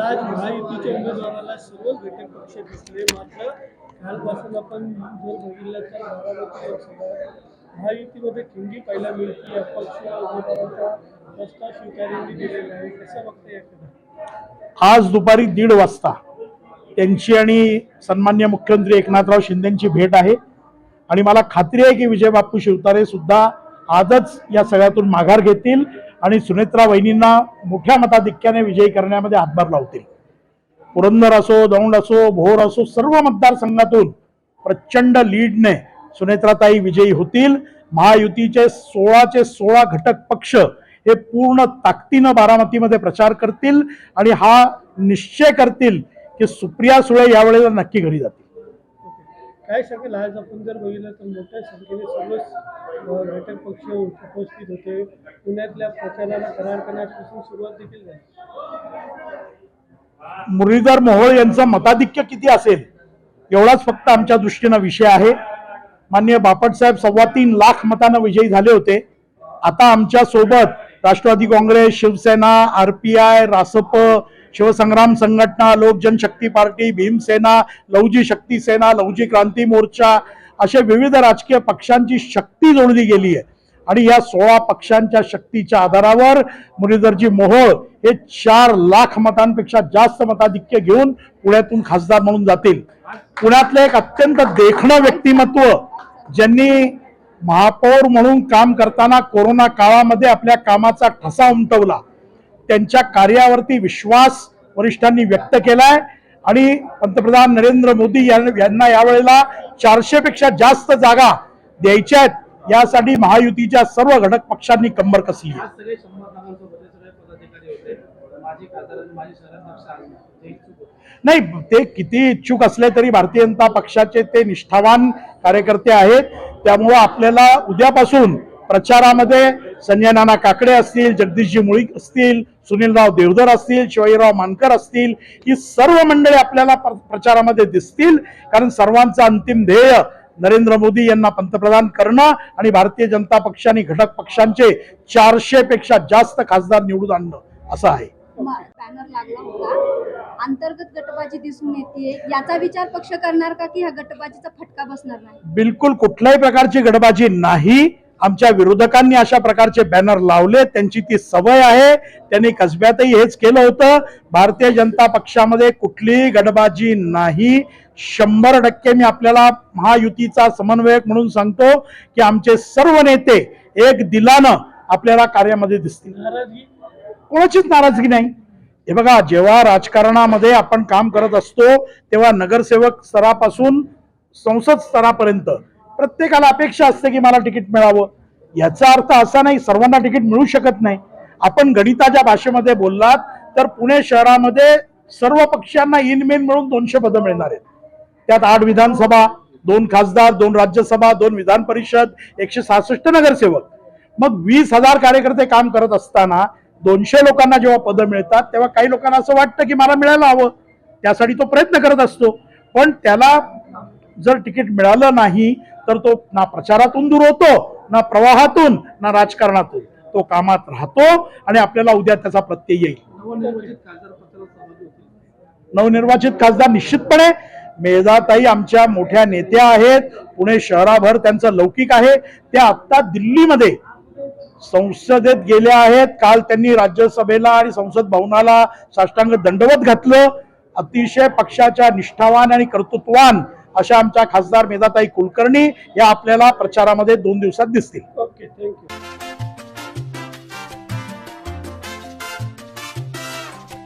मला आज महायुतीच्या उमेदवाराला सर्वच घटक पक्ष दिसले. मात्र कालपासून आपण जर बघितलं तर बारामती लोकसभा महायुतीमध्ये ठिंगी पाहायला मिळते. अपक्ष उमेदवाराचा प्रस्ताव स्वीकारांनी दिलेला आहे. कसं बघता याकडे आज दुपारी दीड वाजता त्यांची आणि सन्मान्य मुख्यमंत्री एकनाथराव शिंदेची भेट आहे. आणि मला खात्री आहे की विजय बापू शिवतारे सुद्धा आजच या सगळ्यातून माघार घेतील. आणि सुनेत्रा वहिनींना मोठ्या मताधिक्याने विजयी करण्यामध्ये हातभार लावतील. पुरंदर असो दौंड असो भोर असो सर्व मतदारसंघातून प्रचंड लीडने सुनेत्राताई विजयी होतील. महायुतीचे सोळाचे सोळा घटक पक्ष हे पूर्ण ताकदीनं बारामतीमध्ये प्रचार करतील आणि हा निश्चय करतील की सुप्रिया सुळे यावेळेला नक्की घरी जातील. काय सांगेल? आज आपण जर बघितलं तर मोठ्या संख्येने सर्वच घटक पक्ष उपस्थित होते. पुण्यातल्या प्रचाराला करार करण्यापासून सुरुवात देखील झाली. मुरलीधर मोहोळ यांचं मताधिक्य किती असेल? एवढाच फक्त आमच्या दृष्टीनं विषय आहे. माननीय बापटसाहेब सव्वा तीन लाख मतानं विजयी झाले होते. आता आमच्यासोबत Rashtrawadi Congress Shivsena R P I RASP Shivsangram संघटना लोक जनशक्ती पार्टी भीमसेना लवजी शक्ती सेना लवजी क्रांती मोर्चा असे विविध राजकीय पक्षांची शक्ती जोडली गेली आहे. आणि या सोळा पक्षांच्या शक्तीच्या आधारावर मुरलीधरजी मोहोळ हे चार लाख मतांपेक्षा जास्त मताधिक्य घेऊन पुण्यातून खासदार म्हणून जातील. पुण्यातलं एक अत्यंत देखणं व्यक्तिमत्व ज्यांनी महापौर म्हणून काम करताना कोरोना काळामध्ये आपल्या कामाचा ठसा उमटवला त्यांच्या कार्यावरती विश्वास वरिष्ठांनी व्यक्त केलाय. आणि पंतप्रधान नरेंद्र मोदी यां- यांना यावेळेला चारशे पेक्षा जास्त जागा द्यायच्या आहेत. यासाठी महायुतीच्या सर्व घटक पक्षांनी कंबर कसली. नाही ते किती इच्छुक असले तरी भारतीय जनता पक्षाचे ते निष्ठावान कार्यकर्ते आहेत. त्यामुळं आपल्याला उद्यापासून प्रचारामध्ये संजय नाना काकडे असतील जगदीशजी मुळीक असतील सुनीलराव देवधर असतील शिवाजीराव मानकर असतील ही सर्व मंडळी आपल्याला प्र- प्रचारामध्ये दिसतील. कारण सर्वांचं अंतिम ध्येय नरेंद्र मोदी यांना पंतप्रधान करणं आणि भारतीय जनता पक्ष आणि घटक पक्षांचे चारशे पेक्षा जास्त खासदार निवडून आणणं असं आहे. बॅनर लागला होता. अंतर्गत गटबाजी दिसून येते याचा विचार पक्ष करणार का की ह्या गटबाजीचा फटका बसणार नाही? बिलकुल कुठल्याही प्रकारची गडबाजी नाही. आमच्या विरोधकांनी अशा प्रकारचे बॅनर लावले त्यांची ती सवय आहे. त्यांनी कसब्यातही हेच केलं होतं. भारतीय जनता पक्षामध्ये कुठलीही गडबाजी नाही. शंभर टक्के मी आपल्याला महायुतीचा समन्वयक म्हणून सांगतो की आमचे सर्व नेते एक दिलानं आपल्याला कार्यामध्ये दिसतील. कोणाचीच नाराजगी नाही. हे बघा जेव्हा राजकारणामध्ये आपण काम करत असतो तेव्हा नगरसेवक स्तरापासून संसद स्तरापर्यंत प्रत्येकाला अपेक्षा असते की मला तिकीट मिळावं. याचा अर्थ असा नाही सर्वांना तिकीट मिळू शकत नाही. आपण गणिताच्या भाषेमध्ये बोललात तर पुणे शहरामध्ये सर्व पक्षांना इन मेन मिळून दोनशे पदं मिळणार आहेत. त्यात आठ विधानसभा दोन खासदार दोन राज्यसभा दोन विधान परिषद एकशे सहासष्ट नगरसेवक. मग वीस हजार कार्यकर्ते काम करत असताना दोनशे लोकांना जेव्हा पदं मिळतात तेव्हा काही लोकांना असं वाटतं की मला मिळायला हवं. त्यासाठी तो प्रयत्न करत असतो. पण त्याला जर तिकीट मिळालं नाही तर तो ना प्रचारातून दूर होतो ना प्रवाहातून ना राजकारणातून. तो कामात राहतो आणि आपल्याला उद्या त्याचा प्रत्यय येईल. नवनिर्वाचित खासदार निश्चितपणे मेधाताई आमच्या मोठ्या नेत्या आहेत. पुणे शहराभर त्यांचं लौकिक आहे. त्या आत्ता दिल्लीमध्ये संसदेत गेल्या आहेत. काल त्यांनी राज्यसभेला आणि संसद भवनाला साष्टांग दंडवत घातलं. अतिशय पक्षाच्या निष्ठावान आणि कर्तृत्वान अशा आमच्या खासदार मेधाताई कुलकर्णी या आपल्याला प्रचारामध्ये दोन दिवसात दिसतील. Okay thank you